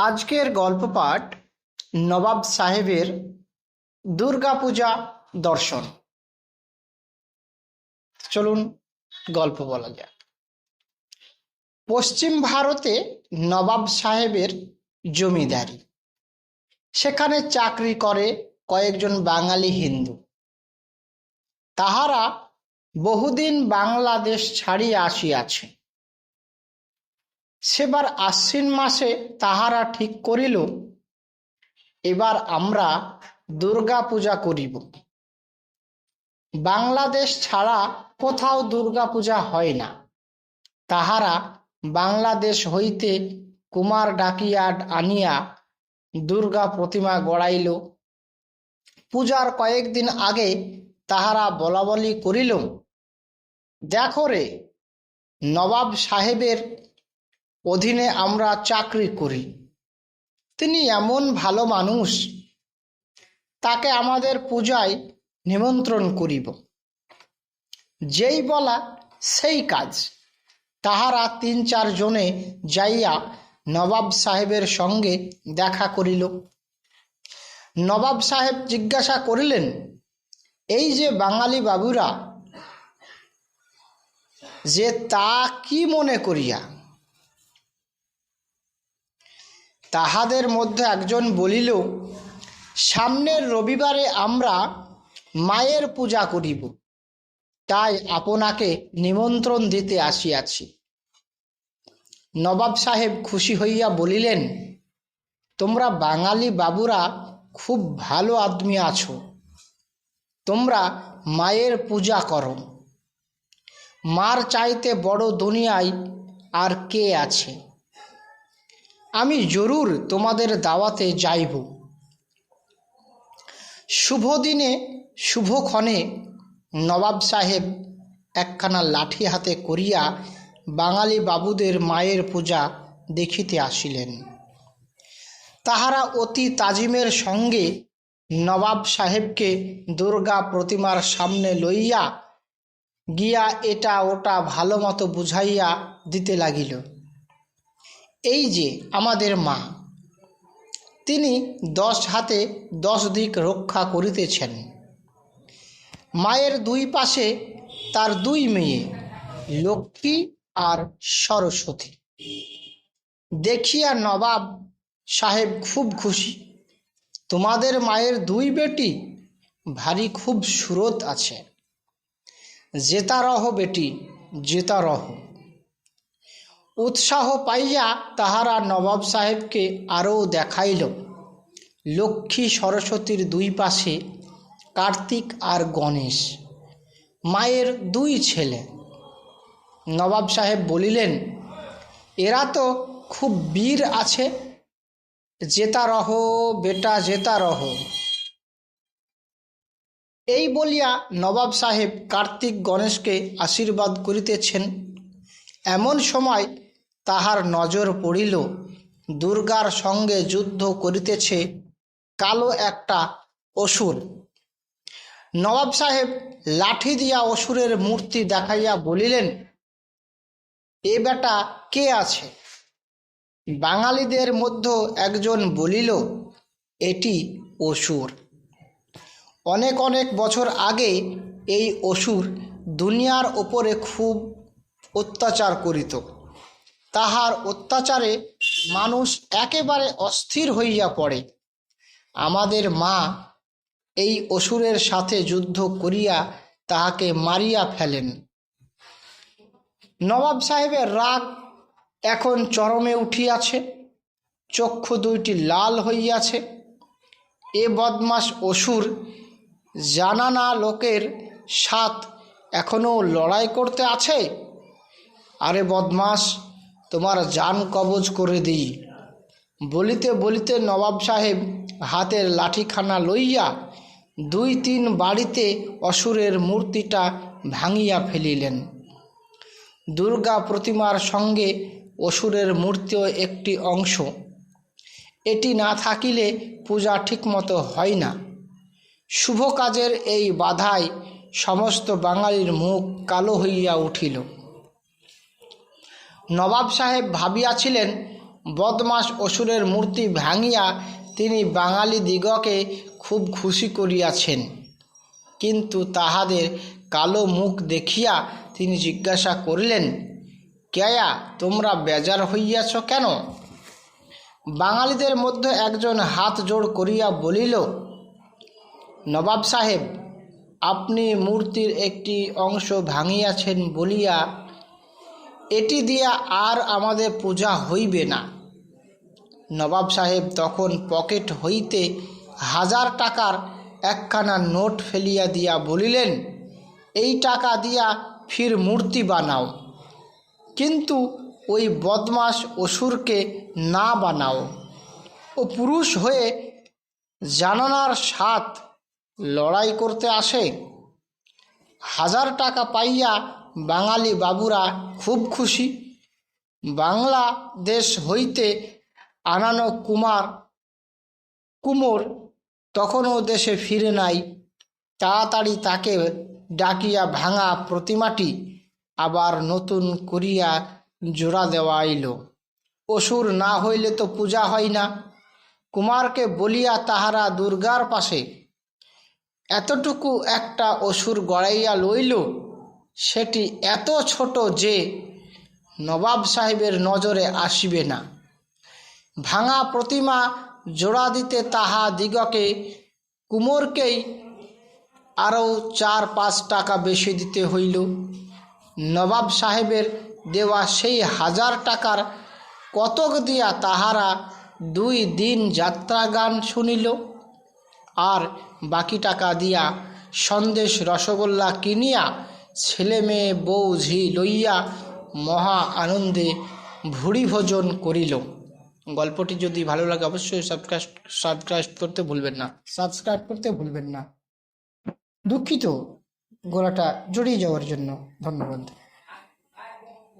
আজকের গল্প পাঠ নবাব সাহেবের দুর্গাপূজা দর্শন। চলুন গল্প বলা যাক। পশ্চিম ভারতে নবাব সাহেবের জমিদারি। সেখানে চাকরি করে কয়েকজন বাঙালি হিন্দু। তাহারা বহুদিন বাংলাদেশ ছাড়িয়া আসিয়াছে। সেবার আশ্বিন মাসে তাহারা ঠিক করিল, এবার আমরা দুর্গা পূজা করিব। বাংলাদেশ ছাড়া কোথাও দুর্গা পূজা হয় না। তাহারা বাংলাদেশ হইতে কুমার ডাকিয়া আনিয়া দুর্গা প্রতিমা গড়াইল। পূজার কয়েকদিন আগে তাহারা বলাবলি করিল, দেখো রে, নবাব সাহেবের অধীনে আমরা চাকরি করি। তিনি এমন ভালো মানুষ, তাকে আমাদের পূজায় নিমন্ত্রণ করিব। যেই বলা সেই কাজ। তাহারা তিন চার জনে যাইয়া নবাব সাহেবের সঙ্গে দেখা করিল। নবাব সাহেব জিজ্ঞাসা করিলেন, এই যে বাঙালি বাবুরা, যে তা কি মনে করিয়া? তাহাদের মধ্যে একজন বলিল, সামনের রবিবারে আমরা মায়ের পূজা করিব। তাই আপনাকে নিমন্ত্রণ দিতে আসিয়াছি। নবাব সাহেব খুশি হইয়া বলিলেন, তোমরা বাঙালি বাবুরা খুব ভালো আদমি আছো। তোমরা মায়ের পূজা করো। মার চাইতে বড় দুনিয়ায় আর কে আছে? আমি জরুর তোমাদের দাওয়াতে যাইব। শুভ দিনে শুভক্ষণে নবাব সাহেব একখানা লাঠি হাতে করিয়া বাঙালি বাবুদের মায়ের পূজা দেখিতে আসিলেন। তাহারা অতি তাজিমের সঙ্গে নবাব সাহেবকে দুর্গা প্রতিমার সামনে লইয়া গিয়া এটা ওটা ভালো মতো বুঝাইয়া দিতে লাগিল। এই যে আমাদের মা, তিনি দশ হাতে দশ দিক রক্ষা করিতেছেন। মায়ের দুই পাশে তার দুই মেয়ে, লক্ষ্মী আর সরস্বতী। দেখিয়া নবাব সাহেব খুব খুশি। তোমাদের মায়ের দুই বেটি ভারী খুব সুরত আছে। জেতা রহ বেটি জেতা রহ উৎসাহ পাইয়া তাহারা নবাব সাহেবকে আরও দেখাইল। লক্ষ্মী সরস্বতীর দুই পাশে কার্তিক আর গণেশ, মায়ের দুই ছেলে। নবাব সাহেব বলিলেন, এরা তো খুব বীর আছে, জেতা রহ, বেটা জেতা রহ। এই বলিয়া নবাব সাহেব কার্তিক গণেশকে আশীর্বাদ করিতেছেন। এমন সময় তাহার নজর পড়িল, দুর্গার সঙ্গে যুদ্ধ করিতেছে কালো একটা অসুর। নবাব সাহেব লাঠি দিয়া অসুরের মূর্তি দেখাইয়া বলিলেন, এ বেটা কে আছে? বাঙালিদের মধ্যে একজন বলিল, এটি অসুর। অনেক অনেক বছর আগে এই অসুর দুনিয়ার ওপরে খুব অত্যাচার করিত। তাহার অত্যাচারে মানুষ একেবারে অস্থির হইয়া পড়ে। আমাদের মা এই অসুরের সাথে যুদ্ধ করিয়া তাহাকে মারিয়া ফেলেন। নবাব সাহেবের রাগ এখন চরমে উঠিয়াছে, চক্ষু দুইটি লাল হইয়াছে। এ বদমাস অসুর জানা না লোকের সাথ এখনও লড়াই করতে আছে? আরে বদমাস তোমার জান কবজ করে দিই। বলিতে বলিতে নবাব সাহেব হাতের লাঠিখানা লইয়া দুই তিন বাড়িতে অসুরের মূর্তিটা ভাঙিয়া ফেলিলেন। দুর্গা প্রতিমার সঙ্গে অসুরের মূর্তিও একটি অংশ। এটি না থাকিলে পূজা ঠিকমতো হয় না। শুভ কাজের এই বাধায় সমস্ত বাঙালির মুখ কালো হইয়া উঠিল। নবাব সাহেব ভাবিয়াছিলেন, বদমাস অসুরের মূর্তি ভাঙিয়া তিনি বাঙালি দিগকে খুব খুশি করিয়াছেন। কিন্তু তাহাদের কালো মুখ দেখিয়া তিনি জিজ্ঞাসা করিলেন, কেয়া, তোমরা বেজার হইয়াছ কেন? বাঙালিদের মধ্যে একজন হাত জোড় করিয়া বলিল, নবাব সাহেব, আপনি মূর্তির একটি অংশ ভাঙিয়াছেন বলিয়া এটি দিয়া আর আমাদের পূজা হইবে না। নবাব সাহেব তখন পকেট হইতে হাজার টাকার একখানা নোট ফেলিয়া দিয়া বলিলেন, এই টাকা দিয়া ফির মূর্তি বানাও, কিন্তু ওই বদমাস অসুরকে না বানাও। ও পুরুষ হয়ে জানানার সাথ লড়াই করতে আসে। হাজার টাকা পাইয়া বাঙালি বাবুরা খুব খুশি। বাংলাদেশ হইতে আনানো কুমার, কুমোর তখনও দেশে ফিরে নাই। তাড়াতাড়ি তাকে ডাকিয়া ভাঙা প্রতিমাটি আবার নতুন করিয়া জোড়া দেওয়া আইল। অসুর না হইলে তো পূজা হয় না। কুমারকে বলিয়া তাহারা দুর্গার পাশে, এতটুকু একটা অসুর গড়াইয়া লইল? সেটি এত ছোট যে নবাব সাহেবের নজরে আসিবে না। ভাঙা প্রতিমা জোড়া দিতে তাহা দিগকে কুমোরকেই আরও চার পাঁচ টাকা বেশি দিতে হইল। নবাব সাহেবের দেওয়া সেই হাজার টাকার কতক দিয়া তাহারা দুই দিন যাত্রা গান শুনিল আর বাকি টাকা দিয়া সন্দেশ রসগোল্লা কিনিয়া ছেলে মেয়ে বউ ঝি লইয়া মহা আনন্দে ভুড়ি ভোজন করিল। গল্পটি যদি ভালো লাগে অবশ্যই সাবস্ক্রাইব সাবস্ক্রাইব করতে ভুলবেন না। সাবস্ক্রাইব করতে ভুলবেন না। দুঃখিত। গলাটা জড়িয়ে যাওয়ার জন্য ধন্যবাদ।